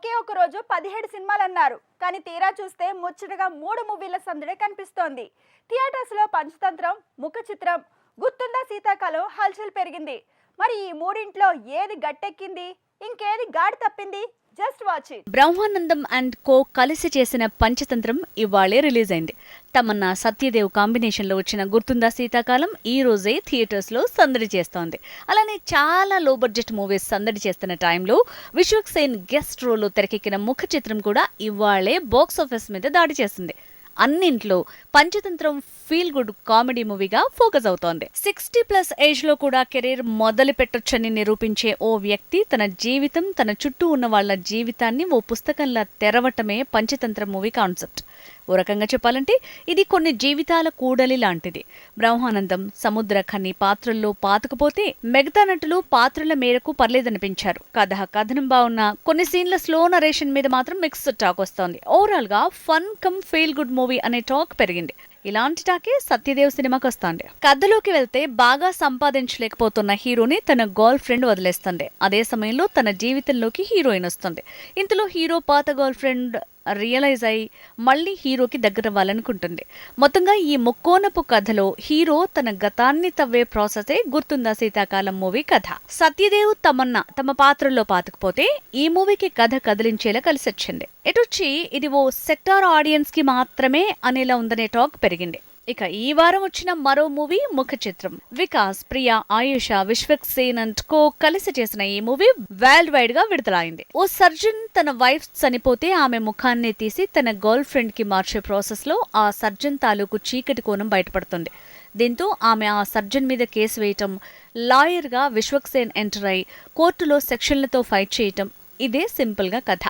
ఒకే ఒక రోజు పదిహేడు సినిమాలు అన్నారు కానీ తీరా చూస్తే ముచ్చటగా మూడు మూవీల సందడే కనిపిస్తోంది. థియేటర్స్లో పంచతంత్రం ముఖ చిత్రం గుర్తుందా శీతాకాలం హల్చల్ పెరిగింది. మరి ఈ మూడింట్లో ఏది గట్టెక్కింది? ఇంకేది గాడి తప్పింది? Just watch Brahmanandam and co కలిసి చేసిన పంచతంత్రం ఇవాళే రిలీజ్ అయింది తమన్నా సత్యదేవ్ కాంబినేషన్లో వచ్చిన గుర్తుందా శీతాకాలం? ఈ రోజే థియేటర్స్లో సందడి చేస్తోంది. అలానే చాలా లో బడ్జెట్ మూవీస్ సందడి చేస్తున్న టైంలో విశ్వక్ సేన్ గెస్ట్ రోల్లో తెరకెక్కిన ముఖ చిత్రం కూడా ఇవాళే బాక్స్ ఆఫీస్ మీద దాడి చేసింది అన్నింట్లో పంచతంత్రం ఫీల్ గుడ్ కామెడీ మూవీగా ఫోకస్ అవుతోంది. సిక్స్టీ ప్లస్ ఏజ్లో కూడా కెరీర్ మొదలు పెట్టొచ్చని నిరూపించే ఓ వ్యక్తి తన జీవితం తన చుట్టూ ఉన్న వాళ్ళ జీవితాన్ని ఓ పుస్తకంలా తెరవటమే పంచతంత్ర మూవీ కాన్సెప్ట్ ఓ రకంగా చెప్పాలంటే ఇది కొన్ని జీవితాల కూడలి లాంటిది. బ్రహ్మానందం సముద్ర ఖని పాత్రల్లో పాతకపోతే మిగతా నటులు పాత్రల మేరకు పర్లేదనిపించారు. కథ కథనం బాగున్న కొన్ని సీన్ల స్లో నరేషన్ మీద మాత్రం మిక్స్డ్ టాక్ వస్తోంది. ఓవరాల్గా fun come feel good movie అనే టాక్ పెరిగింది. ఇలాంటి టాకే సత్యదేవ్ సినిమాకి వస్తుంది. కథలోకి వెళ్తే బాగా సంపాదించలేకపోతున్న హీరోని తన గర్ల్ ఫ్రెండ్ వదిలేస్తుంది. అదే సమయంలో తన జీవితంలోకి హీరోయిన్ వస్తుంది. ఇంతలో హీరో పాత గర్ల్ ఫ్రెండ్ రియలైజ్ అయి మళ్ళీ హీరోకి దగ్గరవ్వాలనుకుంటుంది మొత్తంగా ఈ ముక్కోనపు కథలో హీరో తన గతాన్ని తవ్వే ప్రాసెసే గుర్తుందా శీతాకాలం మూవీ కథ? సత్యదేవ్ తమన్నా తమ పాత్రల్లో పాతుకుపోతే ఈ మూవీకి కథ కదిలించేలా కలిసొచ్చింది. ఎటొచ్చి ఇది ఓ సెక్టార్ ఆడియన్స్కి మాత్రమే అనేలా ఉందనే టాక్ పెరిగింది. ఇక ఈ వారం వచ్చిన మరో movie Mukha Chitram. Vikas Priya Ayusha Vishwak Sen and co కలిసి చేసిన ఈ మూవీ వరల్డ్ వైడ్గా విడుదలైంది. ఓ సర్జన్ తన వైఫ్ చనిపోతే ఆమె ముఖాన్ని తీసి తన గర్ల్ ఫ్రెండ్కి మార్చే ప్రాసెస్లో ఆ సర్జన్ తాలూకు చీకటి కోణం బయటపడుతుంది. దీంతో ఆమె ఆ సర్జన్ మీద కేసు వేయటం లాయర్గా విశ్వక్ సేన్ ఎంటర్ అయి కోర్టులో సెక్షన్లతో ఫైట్ చేయటం ఇదే సింపుల్గా కథ.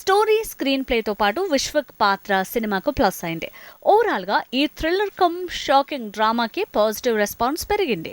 స్టోరీ స్క్రీన్ ప్లేతో పాటు విశ్వక్ పాత్ర సినిమాకు ప్లస్ అయింది. ఓవరాల్గా ఈ థ్రిల్లర్ కమ్ షాకింగ్ డ్రామాకి పాజిటివ్ రెస్పాన్స్ పెరిగింది.